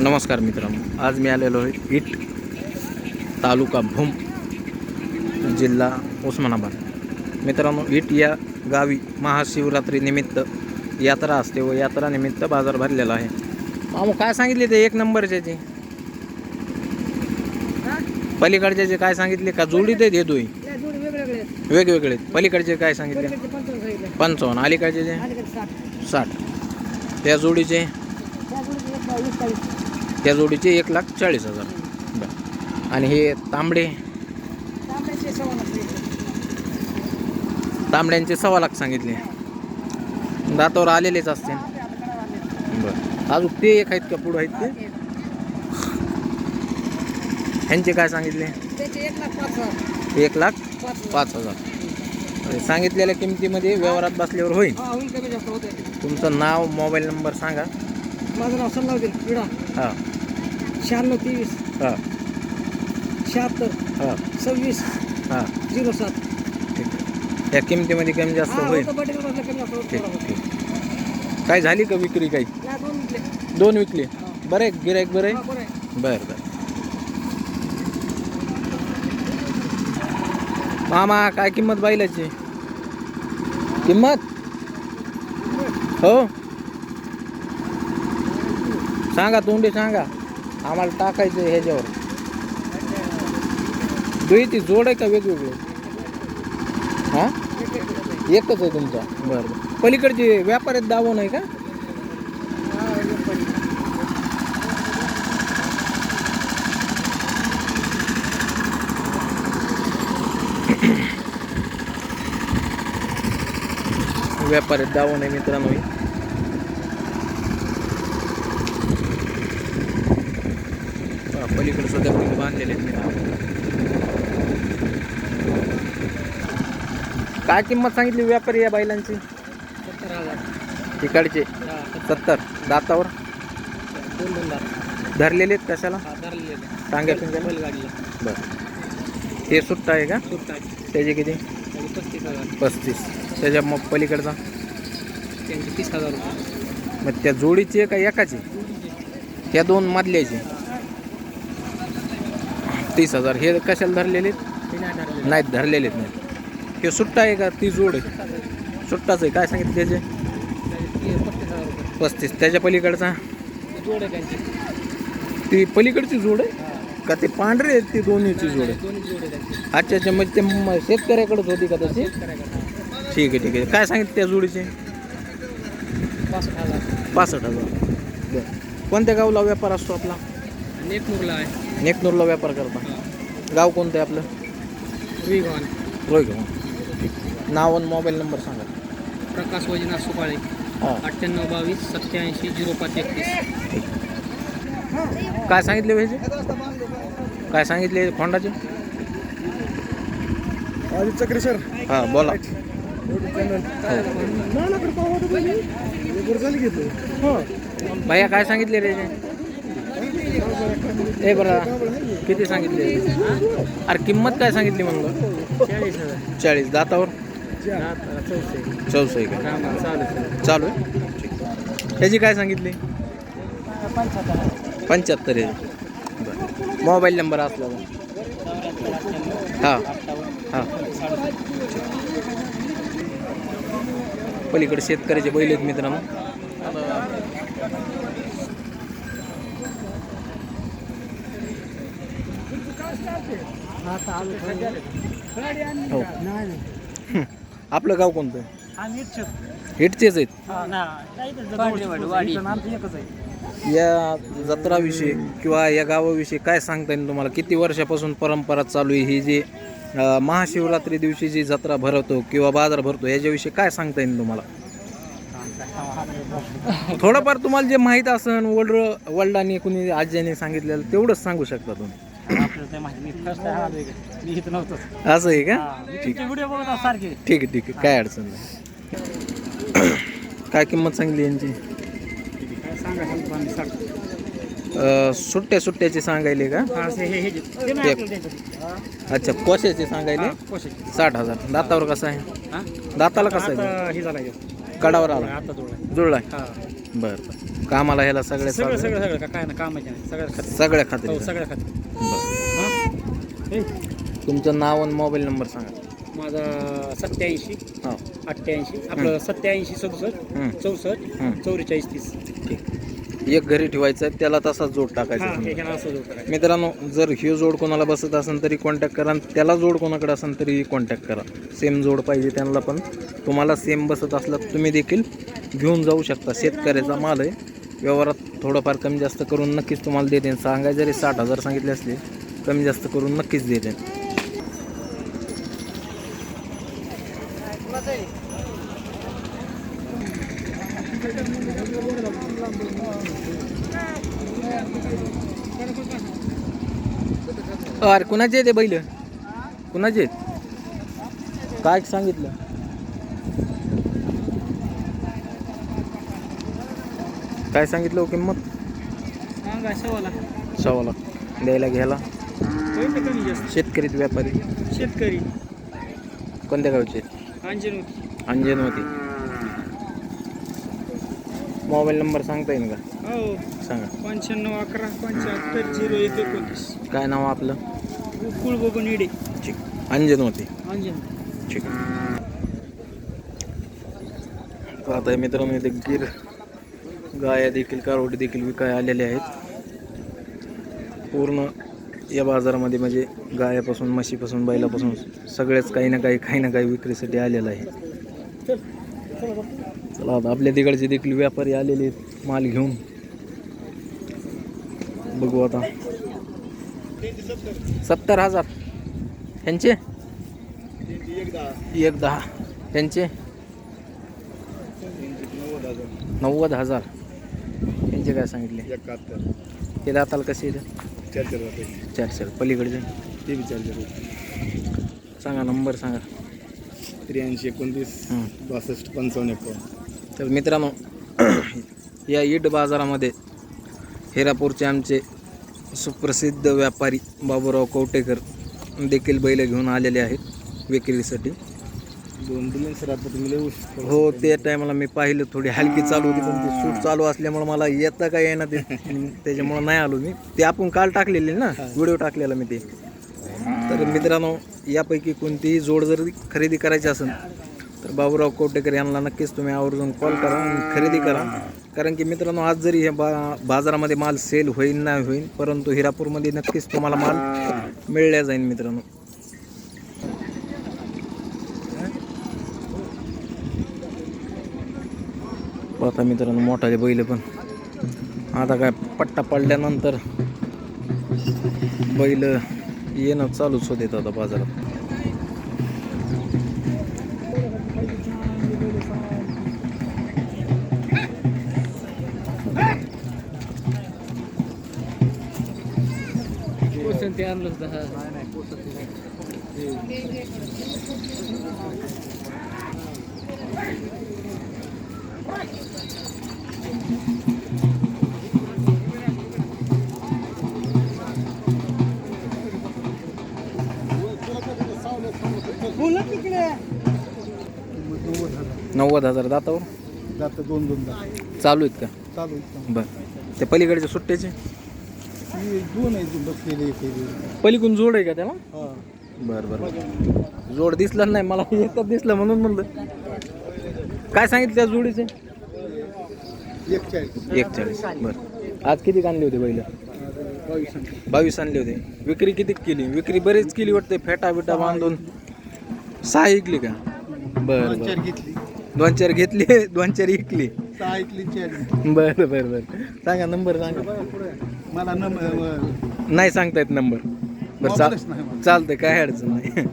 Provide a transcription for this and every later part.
नमस्कार मित्रांनो आज मी आलेलो आहे इट तालुका भूम जिल्हा उस्मानाबाद. मित्रांनो इट या गावी महाशिवरात्री निमित्त यात्रा असते व यात्रानिमित्त बाजार भरलेला आहे. मामू काय सांगितले ते एक नंबरचे जे? पलीकडचे जे काय सांगितले का? जोडी ते देतोय वेगवेगळे पलीकडचे काय सांगितले? पंचावन्न. अलीकडचे जे? साठ. त्या जोडीचे? त्या जोडीचे एक लाख चाळीस हजार. बरं. आणि हे तांबडे? तांबड्याचे सव्वा लाख सांगितले. दातावर आलेलेच असते. बरं. अजून ते एक आहेत का पुढं आहेत ते? ह्यांचे काय सांगितले? एक लाख पाच हजार. सांगितलेल्या किमतीमध्ये व्यवहारात बसल्यावर होईल. तुमचं नाव मोबाईल नंबर सांगा. माझं नाव सल्लावदीन विडा. हां. शहाण्णव तेवीस. हां. शहात्तर. हां. सव्वीस. हां. झिरो सात. ठीक आहे. त्या किमतीमध्ये कमी जास्त होईल. ठीक. ठीक. काय झाली का विक्री काही? दोन विकले. बरं आहे गिरायक बरं आहे. बरं बरं मामा काय किंमत बैलाची? किंमत? हो. सांगा तोंडी सांगा. आम्हाला टाकायचं आहे ह्याच्यावर. दुई ती जोड आहे का वेगवेगळे? हां? एकच आहे तुमचा. बरं बरं. पलीकडचे व्यापाऱ्यात दावा नाही का? व्यापाऱ्यात दावा नाही मित्रांनो हे. पहा, पलीकडे सध्या बैल बांधलेले आहेत मित्रांनो काय किंमत सांगितली व्यापारी या बैलांची? सत्तर हजार. तिकडचे सत्तर. दातावर? दोन दोन लाख धरलेले आहेत. कशाला पिंग्या बैलगाडीला. बरं. हे सुट्टा आहे का. त्याचे किती? पस्तीस त्याच्या मग पलीकडचा? त्यांचे तीस हजार मग त्या जोडीची का एकाची? त्या दोन मधल्याची. तीस हजार. हे कशाला धरलेले आहेत? नाहीत धरलेले नाहीत. हे सुट्टा आहे का? ती जोड आहे. सुट्टाच आहे. काय सांगितलं त्याचे? पस्तीस. त्याच्या पलीकडचा? जोड आहे ती पलीकडची जोड आहे? का ते पांढरे आहेत ती दोन्हीची जोड आहे? अच्छा अच्छा. म्हणजे ते शेतकऱ्याकडेच होती का तशी? ठीक आहे ठीक आहे. काय सांगितलं त्या जोडीचे? पासष्ट हजार. पासष्ट हजार बरं. कोणत्या गावला व्यापार असतो आपला? नेकमुरला आहे. नेकनूरला व्यापार करता. गाव कोणतं आहे आपलं? विगॉन रोय गाव ठीक नाव आणि मोबाईल नंबर सांगा. प्रकाश वैजनाथ सुकाळे हां. अठ्ठ्याण्णव बावीस सत्याऐंशी झिरो पाच एकतीस. काय सांगितले व्हायचे काय सांगितले खोंडाचे? चक्रेश्वर हां बोला. घेतलं भैया काय सांगितले रे ए बरं. किती सांगितले? अरे किंमत काय सांगितली मग चाळीस. चाळीस दातावर? चौसई का चालू आहे? ह्याची काय सांगितली? पंच्याहत्तर आहे. मोबाईल नंबर असला हां. हां. पलीकडे शेतकऱ्याचे बैल आहेत मित्रांनो. आपलं गाव कोणतं? हिटचेच आहेत? या जत्राविषयी किंवा या गावाविषयी काय सांगता येईल तुम्हाला? किती वर्षापासून परंपरा चालू आहे? ही जी महाशिवरात्री दिवशी जी जत्रा भरवतो किंवा बाजार भरतो याच्याविषयी काय सांगता येईल तुम्हाला? थोडंफार तुम्हाला जे माहीत असन वड वडिलांनी कुणी आज्याने सांगितलेलं तेवढंच सांगू शकता तुम्ही. मी इथं नव्हतो. असं आहे का? ठीक व्हिडिओ बघत सारखे. ठीक आहे ठीक आहे. काय अडचण नाही. काय किंमत सांगली यांची? काय सांगा अं, सुट्ट्या सुट्ट्याचे सांगायले का? अच्छा कोशाचे सांगायले? साठ हजार. दातावर कसं आहे? दाताला कसं आहे? हे झालं कडावर आला. आता जोड जुळलाय हा. बरं बरं. कामाला ह्याला सगळ्या सगळं सगळं सगळं. का काय ना कामाचे नाही. सगळ्या खात सगळ्या हो खात्री सगळ्या खात तुमचं नाव आणि मोबाईल नंबर सांगा. माझा सत्याऐंशी हो. अठ्ठ्याऐंशी आपलं सत्याऐंशी सदुसष्ट हं, चौसष्ट. चौवेचाळीस तीस. ठीक. एक घरी ठेवायचं आहे त्याला तसाच जोड टाकायचा हा समजा. ह्याला असं जोड करायचं. मित्रांनो जर हे जोड कोणाला बसत असेल तरी कॉन्टॅक्ट करा आणि त्याला जोड कोणाकडे असेल तरी कॉन्टॅक्ट करा. सेम जोड पाहिजे त्यांना पण. तुम्हाला सेम बसत असलं तर तुम्ही देखील घेऊन जाऊ शकता. शेतकऱ्याचा माल आहे. व्यवहारात थोडंफार कमी जास्त करून नक्कीच तुम्हाला देते. सांगाय जरी साठ हजार सांगितले असले कमी जास्त करून नक्कीच देते. अरे कुणाचे ते बैल? कुणाचे? काय सांगितलं? काय सांगितलं किंमत सव्वा लाख द्यायला घ्यायला. का कमी जास्त? शेतकरी व्यापारी. शेतकरी. कोणत्या गावचे अंजन होती. मोबाईल नंबर सांगता येईल का? हो. सांगा. पंच्याण्णव अकरा पंच्याहत्तर झिरो एक एकोणतीस. काय नाव आपलं? कुळ बघून इडे ठीक. अंजनवती अंजन. ठीक. तर आता मित्रांनो इथे गिर गाया देखील कारोटी देखील विकाय आलेले आहेत. पूर्ण या बाजारामध्ये म्हणजे गायापासून म्हशीपासून बैलापासून सगळेच काही ना काही काही ना काही विक्रीसाठी आलेलं आहे. चला आता आपल्या तिकडचे देखील व्यापारी आलेले आहेत माल घेऊन. बघू आता. सत्तर हजार. ह्यांचे एक दहा. त्यांचे? नव्वद हजार. त्यांचे काय सांगितले? ते दाताल कसे येते चार चार जाते चार चार पलीकडचे ते बी चार चार सांगा नंबर सांगा. त्र्याऐंशी एकोणतीस हं. बासष्ट पंचावन्न एकावन्न. तर मित्रांनो या ईट बाजारामध्ये हिरापूरचे आमचे सुप्रसिद्ध व्यापारी बाबूराव कवटेकर देखील बैल घेऊन आलेले आहेत विक्रीसाठी. दोन तुम्ही हो त्या टायमाला मी पाहिलं थोडी हलकी चालू होती पण ती शूट चालू असल्यामुळे मला येता काय येणार ते त्याच्यामुळे नाही आलो मी. ते आपण काल टाकलेले ना व्हिडिओ टाकलेला मी ते. तर मित्रांनो यापैकी कोणतीही जोड जर खरेदी करायची असेल तर बाबूराव कोटेकर यांना नक्कीच तुम्ही आवर्जून कॉल करा आणि खरेदी करा. कारण की मित्रांनो आज जरी हे बा बाजारामध्ये माल सेल होईल नाही होईल परंतु हिरापूरमध्ये नक्कीच तुम्हाला माल मिळल्या जाईल मित्रांनो. आता मित्रांनो मोठाले बैल पण. आता काय पट्टा पडल्यानंतर बैल येणं चालूच होते आता बाजारात. ते आणलं नव्वद हजार दातावर जातं दोन दोन जात चालू आहेत का? चालू आहे. बरं. ते पलीकडचे सुट्ट्याचे ही दोन आहे बसलेले. पलीकडून जोड आहे का त्याला? हा. बरं बरं बरं. जोड दिसला नाही मला एकच दिसलं म्हणून म्हणलं. काय सांगितलं त्या जोडीचे? एक चाळीस एक चाळीस बरं. आज किती आणले होते बैल? बावीस बावीस आणले होते. विक्री किती केली? विक्री बरीच केली वाटते फेटा बिटा बांधून. सहा ऐकली का? बरं घेतली. दोन चार घेतली दोन चार ऐकली सहा ऐकली चार बरं बरं बरं. सांगा नंबर सांगा. मला नंबर नाही सांगता येत नंबर. बरं चाल मला. चालतंय काय अडचण नाही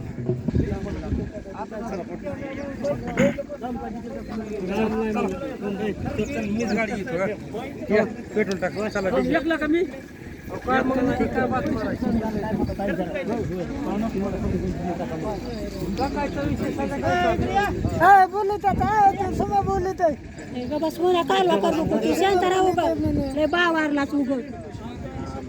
पेट्रोल टाकलं चला काय बोलत आहे? काय ते समोर बोलत आहे? बस करू नको तू शांत राहू उगत लय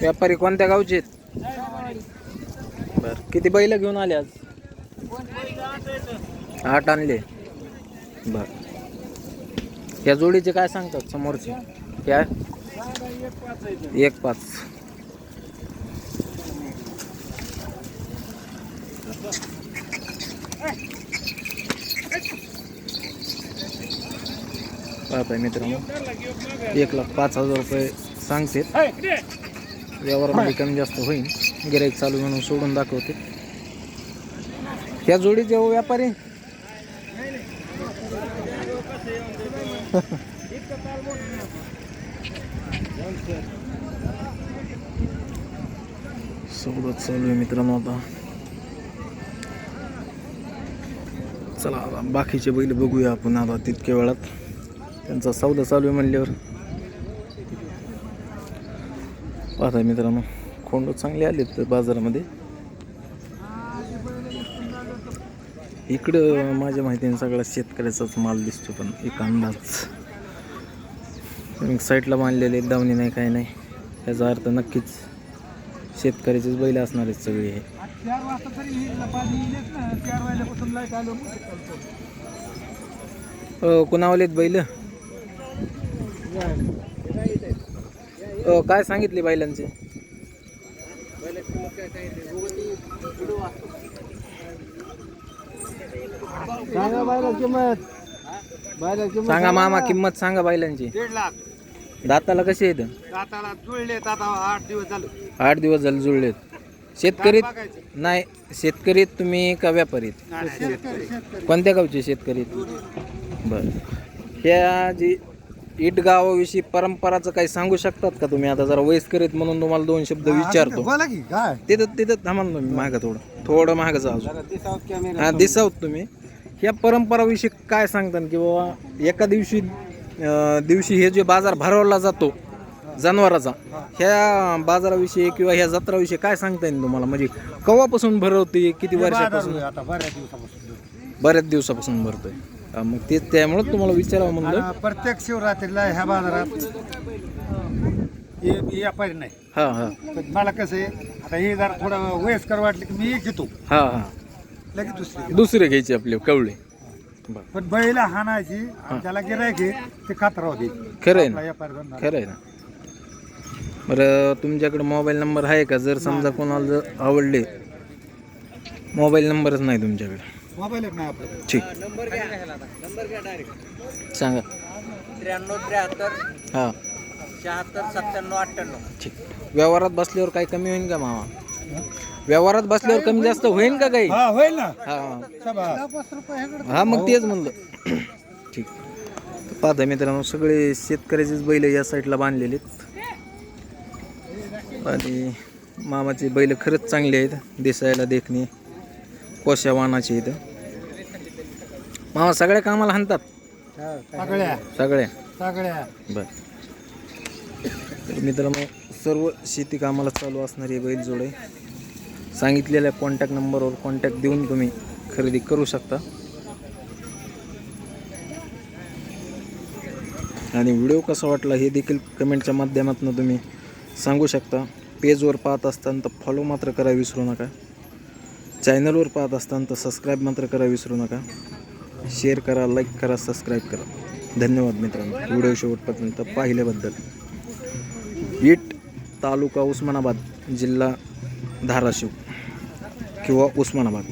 व्यापारी कोणत्या गावचे बर. किती बैल घेऊन आले आज? आठ आणले. बर. या जोडीचे काय सांगतात समोरचे? काय एक पाच. पाहताय मित्रांनो. एक लाख पाच हजार रुपये सांगते व्यवहारामध्ये कमी जास्त होईल. गिराईक चालू म्हणून सोडून दाखवते. या जोडीचे हो व्यापारी? सोबत चालू आहे मित्रांनो आता. चला बाकीचे बैल बघूया आपण आता तितक्या वेळात. त्यांचा सौदा चालू आहे म्हणल्यावर. पाहता मित्रांनो खोंड चांगले आले आहेत बाजारामध्ये. इकडं माझ्या माहितीने सगळा शेतकऱ्याचाच माल दिसतो पण एक अंदाज. साईडला बांधलेले दावणी नाही काय नाही. याचा अर्थ नक्कीच शेतकऱ्याचेच बैल असणार आहेत सगळे हे. चार बैल? अ, काय सांगितले बैलांचे सांगा बायला किंमत. बायला किंमत सांगा मामा किंमत सांगा बैलांची दीड लाख. दाताला कसे आहेत? दाताला जुळले आता आठ दिवस झाले. आठ दिवस झाले जुळलेत. शेतकरी नाही शेतकरी तुम्ही का व्यापारी आहेत? शेतकरी शेतकरी. कोणत्या गावचे शेतकरी बर. ह्या जी इट गावाविषयी परंपराचं काही सांगू शकतात का तुम्ही? आता जरा वयस्कर आहेत म्हणून तुम्हाला दोन शब्द विचारतो. बोला की काय? तिथं तिथं थांबा ना तुम्ही मागं थोडं. थोडं मागं जा अजून. हा दिसावत तुम्ही. ह्या परंपराविषयी काय सांगतात की बाबा एका दिवशी अं, दिवशी हे जे बाजार भरवला जातो जनावराचा ह्या बाजाराविषयी किंवा ह्या जत्राविषयी काय सांगता येईल तुम्हाला? म्हणजे केव्हापासून भरवते किती वर्षापासून? आता बऱ्याच दिवसापासून बऱ्याच दिवसापासून भरतोय. मग ते त्यामुळे तुम्हाला विचारावं म्हणलं. आणि प्रत्येक शिवरात्रीला ह्या बाजारात हे व्यापारी नाही. हा हा. पण मला कसं आहे आता हे जरा थोडं वयस्कर वाटलं की मी एक घेतो. हा हा. लगेच दुसरी दुसरे घ्यायचे आपले कवळे. बर. पण बैल हाणायची आणि त्याला गिरायक ते खात राहू दे खरं आहे ना. व्यापार धंदा. खरं आहे ना. बरं तुमच्याकडे मोबाईल नंबर आहे का? जर समजा कोणाला जर आवडले मोबाईल नंबरच नाही तुमच्याकडे. मोबाईल नाही आपल्याकडे ठीक. सांगा. त्र्याण्णव त्र्याहत्तर. हां. शहात्तर सत्त्याण्णव अठ्ठ्याण्णव. ठीक. व्यवहारात बसल्यावर काही कमी होईल का मामा? व्यवहारात बसल्यावर कमी जास्त होईल का काही? हा होईल ना. हा. हा मग तेच म्हणलं. ठीक. पाहता मित्रांनो सगळे शेतकऱ्याचेच बैल या साईडला बांधलेले आहेत. आणि मामाचे बैल खरंच चांगले आहेत. दिसायला देखणे. कोशा वाहनाचे आहेत मामा सगळ्या कामाला हाणतात? सगळ्या. सगळ्या? सगळ्या. बर. तर मित्रांनो सर्व शेती कामाला चालू असणारी बैल जोडे सांगितलेल्या कॉन्टॅक्ट नंबरवर कॉन्टॅक्ट देऊन तुम्ही खरेदी करू शकता. आणि व्हिडिओ कसा वाटला हे देखील कमेंटच्या माध्यमातून तुम्ही सांगू शकता. पेजवर पाहत असताना तर फॉलो मात्र करा विसरू नका. चॅनलवर पाहत असताना तर सबस्क्राईब मात्र करा विसरू नका. शेअर करा लाईक करा सबस्क्राईब करा. धन्यवाद मित्रांनो. व्हिडिओ शेवटपर्यंत पाहिल्याबद्दल. इट तालुका उस्मानाबाद जिल्हा धाराशिव किंवा उस्मानाबाद.